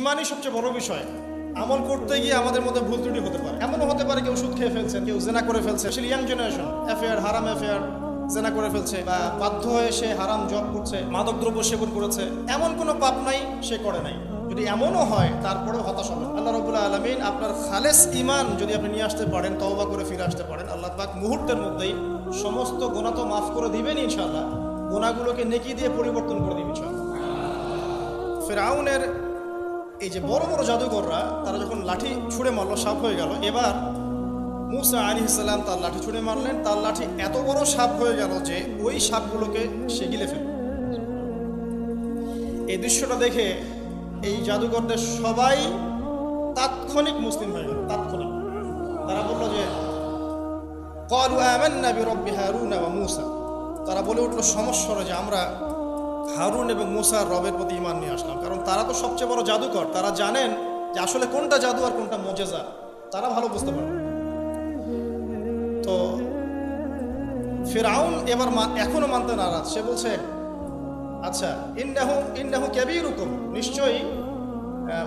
ইমানই সবচেয়ে বড় বিষয়। আমল করতে গিয়ে আমাদের মধ্যে ভুল ত্রুটি হতে পারে। এমনও হতে পারে কেউ ওষুধ খেয়ে ফেলছেন কেউ জেনা করে ফেলছে। আসলে ইয়াং জেনারেশন অ্যাফেয়ার হারাম অ্যাফেয়ার জেনা করে ফেলছে বা বাধ্য হয়ে সে হারাম জব করছে, মাদক দ্রব্য সেবন করেছে। এমন কোনো পাপ নাই, সে করে নাই। যদি এমনও হয়, তারপরেও হতাশ হবে আল্লাহ রবুল্লাহ আলমিন আপনার খালেস ইমান যদি আপনি নিয়ে আসতে পারেন, তওবা করে ফিরে আসতে পারেন, আল্লাহ পাক মুহূর্তের মধ্যেই সমস্ত গোনা তো মাফ করে দিবেন ইনশাআল্লাহ। গোনাগুলোকে নেকি দিয়ে পরিবর্তন করে দিবেন ইনশাআল্লাহ। ফেরাউনের এই যে বড় বড় জাদুঘররা, তারা যখন লাঠি ছুঁড়ে মারলো, সাপ হয়ে গেল। এবার মুসা আলী ইসলাম তার লাঠি ছুঁড়ে মারলেন। তার লাঠি এত বড় সাপ হয়ে গেল যে ওই সাপগুলোকে সে গিলে ফেলল। এই দৃশ্যটা দেখে এই জাদুঘরদের সবাই তাৎক্ষণিক মুসলিম হয়ে গেল, তাৎক্ষণিক। তারা বলল যে কলু আমান্না বিরব্বি হারুন ওয়া মুসা। তারা বলে উঠল, সমস্যা যে আমরা হারুন এবং মুসার রবের প্রতি ইমান নিয়ে আসলাম। কারণ তারা তো সবচেয়ে বড় জাদুকর। তারা জানেন যে আসলে কোনটা জাদু আর কোনটা মজেজা। তারা ভালো বুঝতে পারে তো ফেরাউন এবার এখনও মানতে নারাজ। সে বলছে আচ্ছা ইন্নাহু ইন্নাহু ক্যাবিরুকুম নিশ্চয়ই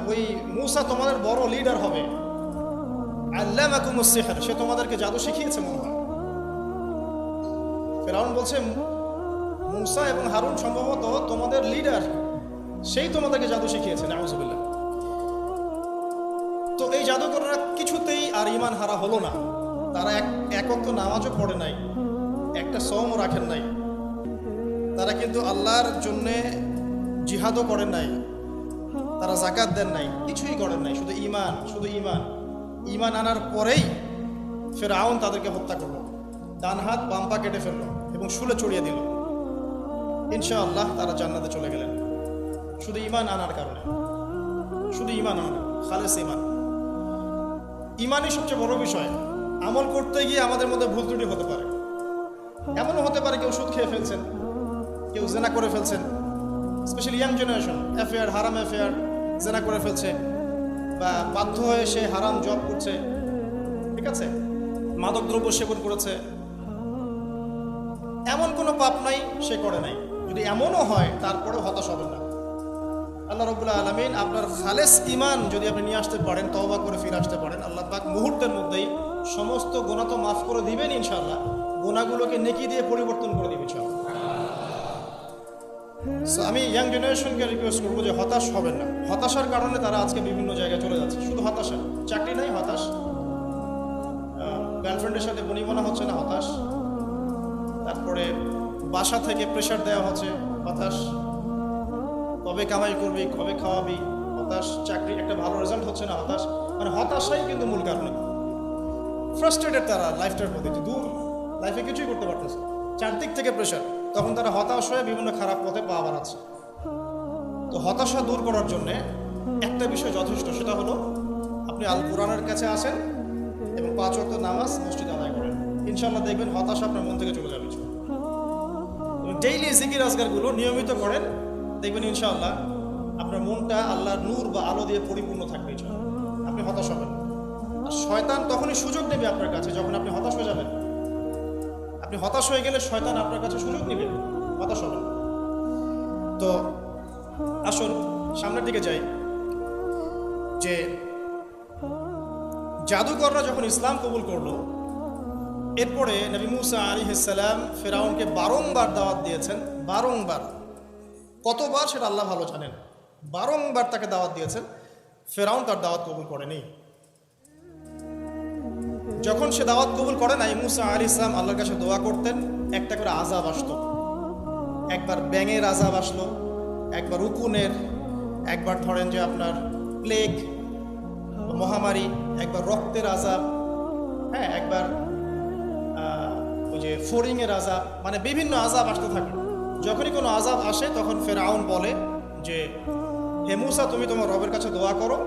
ওই মুসা তোমাদের বড় লিডার হবে। আল্লামাকুম সিহর। সে তোমাদেরকে জাদু শিখিয়েছে মনে হয়। ফেরাউন বলছে মুসা এবং হারুন সম্ভবত তোমাদের লিডার সেই তোমাদেরকে জাদু শিখিয়েছে নাউজুবিল্লাহ। তো এই জাদুকররা কিছুতেই আর ইমান হারা হলো না। তারা এক একক তো নামাজও পড়ে নাই, একটা সৌমও রাখেন নাই। তারা কিন্তু আল্লাহর জন্যে জিহাদও করেন নাই, তারা জাকাত দেন নাই, কিছুই করেন নাই, শুধু ইমান শুধু ইমান। ইমান আনার পরেই ফের আউন তাদেরকে হত্যা করল, ডান হাত বাম পা কেটে ফেলল এবং শুলে চড়িয়ে দিল। ইনশাআল্লাহ তারা জান্নাতে চলে গেলেন। শুধু ইমান আনার কারণে। শুধু ইমান আনার। খালেস ইমান ইমানই সবচেয়ে বড় বিষয়। আমল করতে গিয়ে আমাদের মধ্যে ভুল ত্রুটি হতে পারে। এমনও হতে পারে কেউ ওষুধ খেয়ে ফেলছেন, কেউ জেনা করে ফেলছেন। স্পেশালি ইয়াং জেনারেশন অ্যাফেয়ার হারাম অ্যাফেয়ার জেনা করে ফেলছে বা বাধ্য হয়ে সে হারাম জব করছে। ঠিক আছে? মাদক দ্রব্য সেবন করেছে। এমন কোনো পাপ নাই, সে করে নাই। যদি এমনও হয় তারপরেও হতাশ হবেন না। আল্লাহ রবুল্লাহ আলমিন আপনার খালেস ইমান যদি আপনি নিয়ে আসতে পারেন তওবা করে ফিরে আসতে পারেন আল্লাহ পাক মুহূর্তের মধ্যেই সমস্ত গোনা তো মাফ করে দিবেন ইনশাল্লাহ গোনাগুলোকে নেকি দিয়ে পরিবর্তন করে দিবেন ইনশাআল্লাহ। So, আমি ইয়াং জেনারেশনকে রিকোয়েস্ট করব যে হতাশ হবেন না। হতাশার কারণে তারা আজকে বিভিন্ন জায়গায় চলে যাচ্ছে। শুধু হতাশা চাকরি নাই হতাশ। গার্লফ্রেন্ডের সাথে বনিবনা হচ্ছে না হতাশ। তারপরে বাসা থেকে প্রেশার দেওয়া হচ্ছে, হতাশ। কবে কামাই করবি, কবে খাওয়াবি, হতাশ। চাকরি, একটা ভালো রেজাল্ট হচ্ছে না, হতাশ। মানে হতাশাই কিন্তু মূল কারণ। ফ্রাস্ট্রেটেড তারা লাইফটার প্রতি দূর লাইফে কিছুই করতে পারতেছে চারদিক থেকে প্রেশার তখন তারা হতাশ হয়ে বিভিন্ন খারাপ পথে পা বাড়াচ্ছে। তো হতাশা দূর করার জন্য একটা বিষয় যথেষ্ট, সেটা হলো আপনি আল কোরআনের কাছে আসেন এবং পাঁচ ওয়াক্ত নামাজ মসজিদ আদায় করেন। ইনশাল্লাহ দেখবেন হতাশা আপনার মন থেকে চলে যাবে। ডেইলি জিকির আজগারগুলো নিয়মিত করেন দেখবেন ইনশাআল্লাহ আপনার মনটা আল্লাহর নূর বা আলো দিয়ে পরিপূর্ণ থাকবে আপনি হতাশ হবেন আর শয়তান তখনই সুযোগ নেবে আপনার কাছে যখন আপনি হতাশ হয়ে যাবেন। আপনি হতাশ হয়ে গেলে শয়তান আপনার কাছে সুযোগ নেবে। হতাশ হবেন। তো আসুন, সামনের দিকে যাই। যে জাদুকররা যখন ইসলাম কবুল করল এরপরে নবী মুসা আলী ইসালাম ফেরাউনকে বারংবার দাওয়াত দিয়েছেন, বারংবার। কতবার সেটা আল্লাহ ভালো জানেন। বারংবার তাকে দাওয়াত দিয়েছেন, ফেরাউন তার দাওয়াত কবুল করেনি। যখন সে দাওয়াত কবুল করে নাই, মুসা আলী ইসলাম আল্লাহর কাছে দোয়া করতেন, একটা করে আজাব আসতো। একবার ব্যাঙের আজাব আসলো, একবার উকুনের, একবার ধরেন যে আপনার প্লেগ মহামারী, একবার রক্তের আজাব হ্যাঁ একবার যে ফোরিংয়ের আজাব মানে বিভিন্ন আজাব আসতে থাকে। যখনই কোনো আজাব আসে, তখন ফেরাউন বলে যে, হে মুসা, তুমি তোমার রবের কাছে দোয়া করো।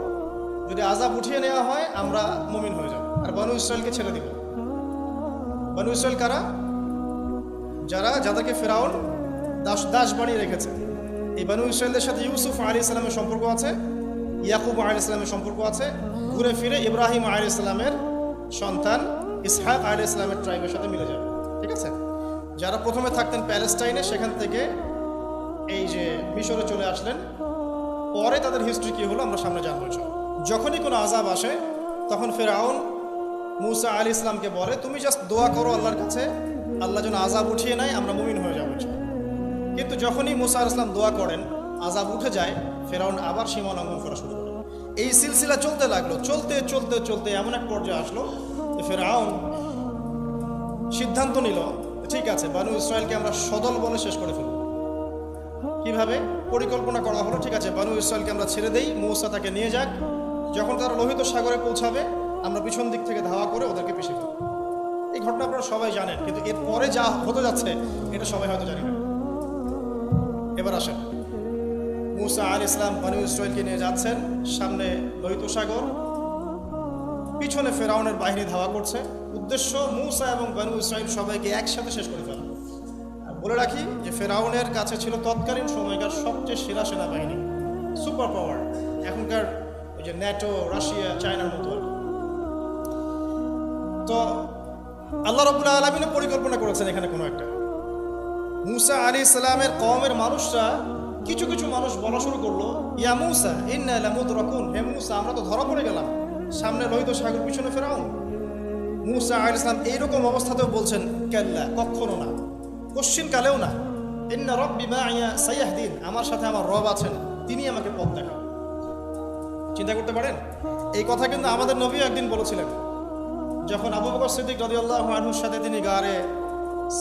যদি আজাব উঠিয়ে নেওয়া হয়, আমরা মুমিন হয়ে যাব। আর বানু ইসরায়েলকে ছেড়ে দিব। বানু ইসরায়েল কারা? যারা, যাদেরকে ফেরাউন দাস দাস বানিয়ে রেখেছে। এই বানু ইসরায়েলদের সাথে ইউসুফ আলী ইসলামের সম্পর্ক আছে, ইয়াকুব আলী ইসলামের সম্পর্ক আছে, ঘুরে ফিরে ইব্রাহিম আলী ইসলামের সন্তান, ইসহাক আলী ইসলামের ট্রাইবের সাথে মিলে যাবে। ঠিক আছে যারা প্রথমে থাকতেন প্যালেস্টাইনে, সেখান থেকে এই যে মিশরে চলে আসলেন, পরে তাদের হিস্ট্রি কী হলো আমরা সামনে জানব। যখনই কোনো আজাব আসে, তখন ফেরাউন মুসা আলী ইসলামকে বলে, তুমি জাস্ট দোয়া করো আল্লাহর কাছে, আল্লাহ যেন আজাব উঠিয়ে নেয়, আমরা মুমিন হয়ে যাব। কিন্তু যখনই মুসা আল ইসলাম দোয়া করেন আজাব উঠে যায়, ফেরাউন আবার সীমা লঙ্ঘন করা শুরু করে এই সিলসিলা চলতে লাগল, চলতে চলতে চলতে এমন এক পর্যায়ে আসলো ফেরাউন সিদ্ধান্ত নিল, ঠিক আছে, বানু ইসরায়েলকে আমরা সদল বলে শেষ করে ফেলব। কীভাবে? পরিকল্পনা করা হলো, ঠিক আছে, বানু ইসরায়েলকে আমরা ছেড়ে দেই, মৌসা তাকে নিয়ে যাক, যখন তারা লোহিত সাগরে পৌঁছাবে, আমরা পিছন দিক থেকে ধাওয়া করে ওদেরকে পিছিয়ে ফেলব। এই ঘটনা আপনারা সবাই জানেন, কিন্তু এর পরে যা হতে যাচ্ছে, এটা সবাই হয়তো জানি না। এবার আসেন। মুসা আল ইসলাম বানু ইসরায়েলকে নিয়ে যাচ্ছেন, সামনে লোহিত সাগর, পিছনে ফেরাউনের বাহিনী ধাওয়া করছে। উদ্দেশ্য মুসা এবং বানু ইসরায়েল সবাইকে একসাথে শেষ করে ফেলা। আর বলে রাখি যে, ফেরাউনের কাছে ছিল তৎকালীন সময়কার সবচেয়ে সেরা সেনাবাহিনী সুপার পাওয়ার এখনকার ওই যে ন্যাটো রাশিয়া চায়নার মতো আর তো আল্লাহ রবুল্লা আলমিনও পরিকল্পনা করেছেন এখানে কোনো একটা। মুসা আলী ইসলামের কমের মানুষরা কিছু কিছু মানুষ বলা শুরু করল, ইয়া মুসা, ইন্না লামুদ রকুন হে আমরা তো ধরা পড়ে গেলাম। সামনে লোহিত সাগর, পিছনে ফেরাও মুসা আলী ইসলাম এইরকম অবস্থাতেও বলছেন, কেল্লা কখনো না কালেও না। ইন্না রব্বি মা ইয়া সাইয়াহদিন, আমার সাথে আমার রব আছেন, তিনি আমাকে পথ দেখান। চিন্তা করতে পারেন? এই কথা কিন্তু আমাদের নবী একদিন বলেছিলেন। যখন আবু বকর সিদ্দিক রাদিয়াল্লাহু আনহুর সাথে তিনি গারে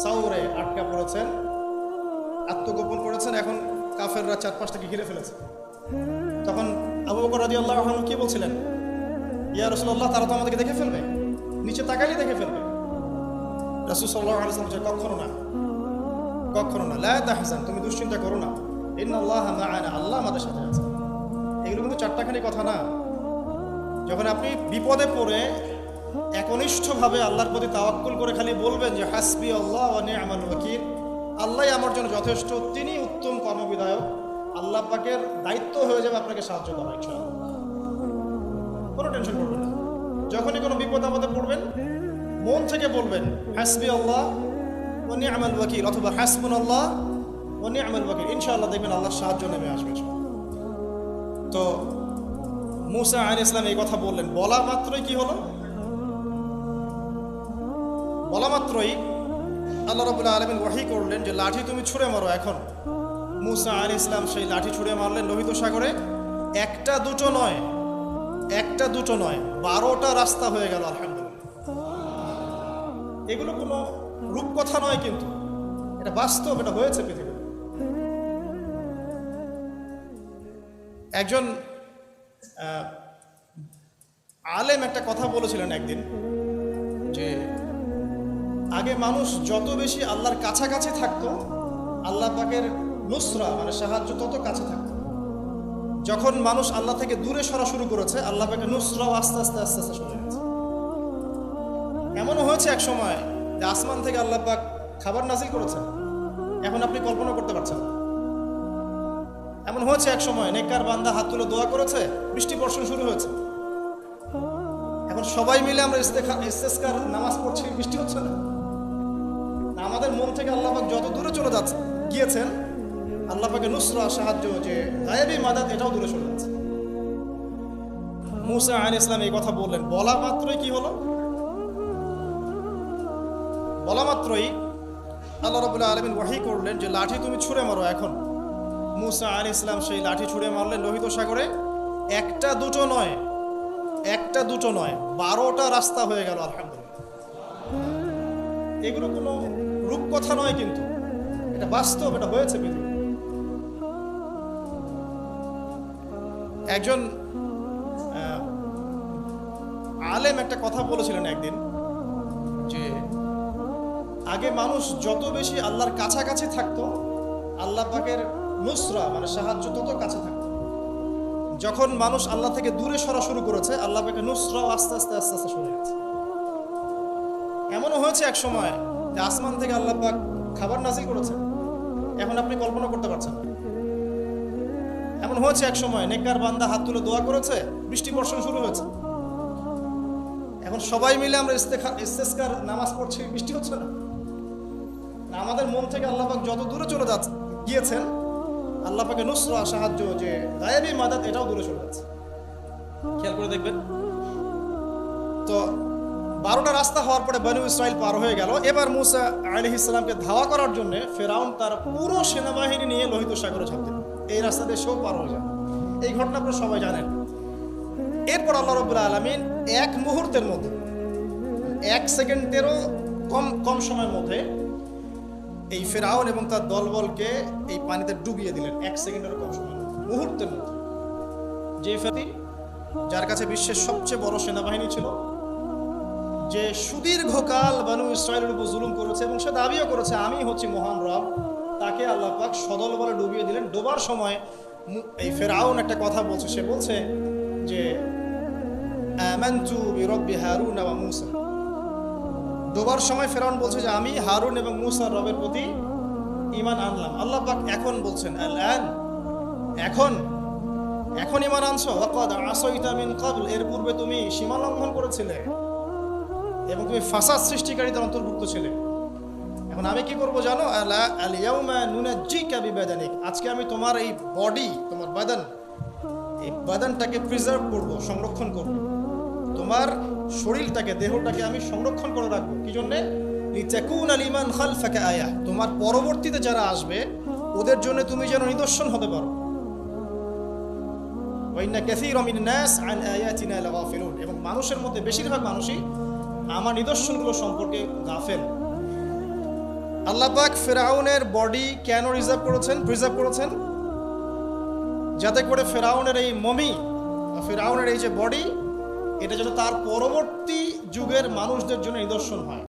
সাউরে আটকা পড়েছেন, আত্মগোপন করেছেন, এখন কাফেররা চার পাঁচটাকে ঘিরে ফেলেছে। তখন আবু বকর রাদিয়াল্লাহু আনহু কি বলছিলেন? ইয়া রাসূলুল্লাহ, তারা তো আমাদেরকে দেখে ফেলবে। নিচে তাকাইলে দেখে ফেলবে। রাসূল সাল্লাল্লাহু আলাইহি ওয়াসাল্লাম কখনো না কখনো না, লা তাহজান, তুমি দুশ্চিন্তা করো না। ইন্নাল্লাহ মা'ানা আল্লাহ আমাদের সাথে আছে। এগুলো কিন্তু চারটাখানি কথা না। যখন আপনি বিপদে পড়ে, একনিষ্ঠভাবে আল্লাহর প্রতি তাওয়াক্কুল করে খালি বলবেন যে হাসবি আল্লাহ ও আমার ওয়াকিল, আল্লাহ আমার জন্য যথেষ্ট, তিনি উত্তম কর্মবিধায়ক। আল্লাহ পাকের দায়িত্ব হয়ে যাবে আপনাকে সাহায্য করা, ইনশাআল্লাহ। কোনো টেনশন করবেন না। যখনই কোনো বিপদ আপদে পড়বেন, মন থেকে বলবেন, হাসবি আল্লাহ ও নি'মাল ওয়াকিল অথবা, হাসবুন আল্লাহ ও নি'মাল ওয়াকিল ইনশাআল্লাহ দেখবেন আল্লাহর সাহায্য নেমে আসবে তো, মুসা আলী ইসলাম এই কথা বললেন। বলা মাত্রই কি হলো? বলা মাত্রই আল্লাহ রবুল্লা আলমিন ওয়াহি করলেন যে, লাঠি তুমি ছুঁড়ে মারো এখন। মুসা আলী ইসলাম সেই লাঠি ছুঁড়ে মারলেন লোহিত সাগরে। একটা দুটো নয় একটা দুটো নয়, বারোটা রাস্তা হয়ে গেল, আলহামদুলিল্লাহ। এগুলো কোনো রূপকথা নয় কিন্তু। এটা বাস্তব, এটা হয়েছে পৃথিবীতে। একজন আলেম একটা কথা বলেছিলেন একদিন, যে আগে মানুষ যত বেশি আল্লাহর কাছাকাছি থাকতো, আল্লাহ পাকের নুসরা মানে সাহায্য তত কাছে থাকতো। যখন মানুষ আল্লাহ থেকে দূরে সরা শুরু করেছে আল্লাহ পাকের নুসরাও আস্তে আস্তে আস্তে আস্তে সরে গেছে। এমনও হয়েছে এক সময় যে আসমান থেকে আল্লাহ পাক খাবার নাজিল করেছেন। এখন আপনি কল্পনা করতে পারছেন এমন হয়েছে এক সময় নেককার বান্দা হাত তুলে দোয়া করেছে বৃষ্টি বর্ষণ শুরু হয়েছে। এখন সবাই মিলে আমরা ইস্তেস্কার নামাজ পড়ছি বৃষ্টি হচ্ছে না, আমাদের মন থেকে আল্লাহ পাক যত দূরে চলে যাচ্ছে গিয়েছেন আল্লাহ পাকে নুসরা, সাহায্য যে গায়েবী মাদাত, এটাও দূরে চলে যাচ্ছে। মুসা আল ইসলাম এই কথা বললেন। বলা মাত্রই কি হলো? বলা মাত্রই আল্লাহ রবুল্লাহ আলমিন ওয়াহি করলেন যে লাঠি তুমি ছুঁড়ে মারো এখন। মুসা আলী ইসলাম সেই লাঠি ছুঁড়ে মারলেন লোহিত সাগরে। একটা দুটো নয়, একটা দুটো নয়, বারোটা রাস্তা হয়ে গেল, আলহামদুলিল্লাহ। এগুলো কোনো রূপকথা নয় কিন্তু। এটা বাস্তব, এটা হয়েছে পৃথিবীতে। একজন আলেম একটা কথা বলেছিলেন একদিন যে আগে মানুষ যত বেশি আল্লাহর কাছাকাছি থাকতো, আল্লাহ পাকের নুসরা মানে সাহায্য তত কাছে থাকতো। যখন মানুষ আল্লাহ থেকে দূরে সরা শুরু করেছে, আল্লাহ পাকের নুসরাও আস্তে আস্তে আস্তে আস্তে সরে গেছে। এমনও হয়েছে এক সময় যে আসমান থেকে আল্লাহ পাক খাবার নাজিল করেছেন। এখন আপনি কল্পনা করতে পারছেন না। এমন হয়েছে এক সময় নেককার বান্দা হাত তুলে দোয়া করেছে বৃষ্টি বর্ষণ শুরু হয়েছে। এখন সবাই মিলে আমরা ইস্তেস্কার নামাজ পড়ছি বৃষ্টি হচ্ছে না। আমাদের মন থেকে আল্লাহ পাক যত দূরে চলে যাচ্ছে গিয়েছেন আল্লাহ পাকে নুসরা সাহায্য যে গায়েবী মাদাত এটাও দূরে চলে যাচ্ছে। খেয়াল করে দেখবেন। তো বারোটা রাস্তা হওয়ার পরে বনু ইসরাইল পার হয়ে গেল। এবার মুসা আলি ইসলামকে ধাওয়া করার জন্য ফেরাউন তার পুরো সেনাবাহিনী নিয়ে লোহিত সাগরে ঝাঁপ দিল। এই রাস্তা দিয়ে সেও পার হয়ে যাবে এই ঘটনা আপনারা সবাই জানেন। এরপর আল্লাহ রবুল্লা আলমিন এক মুহূর্তের মধ্যে, এক সেকেন্ডেরও কম কম সময়ের মধ্যে এই ফেরাউন এবং তার দলবলকে এই পানিতে ডুবিয়ে দিলেন। এক সেকেন্ডেরও কম মধ্যে, মুহূর্তের মধ্যে। যে ফেতি যার কাছে বিশ্বের সবচেয়ে বড় সেনাবাহিনী ছিল, যে সুদীর্ঘকাল বানু ইসরায়েলের উপর জুলুম করেছে এবং সে দাবিও করেছে, আমি হচ্ছি মহান রব। তাকে আল্লাহ পাক সদল বলে ডুবিয়ে দিলেন। ডোবার সময় এই ফেরাউন একটা কথা বলছে, সে বলছে যে মূসা। ডোবার সময় ফেরাউন বলছে যে, আমি হারুন এবং মূসার রবের প্রতি ইমান আনলাম। আল্লাহ পাক এখন বলছেন এখন এখন ইমান আনছো? ওয়াকাদ আসইতা মিন এর পূর্বে তুমি সীমা লঙ্ঘন করেছিলে এবং তুমি ফাসাদ সৃষ্টিকারীদের অন্তর্ভুক্ত ছিলে। এখন আমি কি করব জানো? আলা বিবাদানিক। আজকে আমি তোমার এই বডি তোমার বাদান এই বাদানটাকে প্রিজার্ভ করব, সংরক্ষণ করব। তোমার শরীরটাকে, দেহটাকে আমি সংরক্ষণ করে রাখব। কি জন্যে? ইমান আয়া। তোমার পরবর্তীতে যারা আসবে, ওদের জন্য তুমি যেন নিদর্শন হতে পারো। এবং মানুষের মধ্যে বেশিরভাগ মানুষই আমার নিদর্শনগুলো সম্পর্কে গাফেল। আল্লাহ পাক ফেরাউনের বডি কেন রিজার্ভ করেছেন প্রিজার্ভ করেছেন? যাতে করে ফেরাউনের এই মমি ফেরাউনের এই যে বডি, এটা যেন তার পরবর্তী যুগের মানুষদের জন্য নিদর্শন হয়।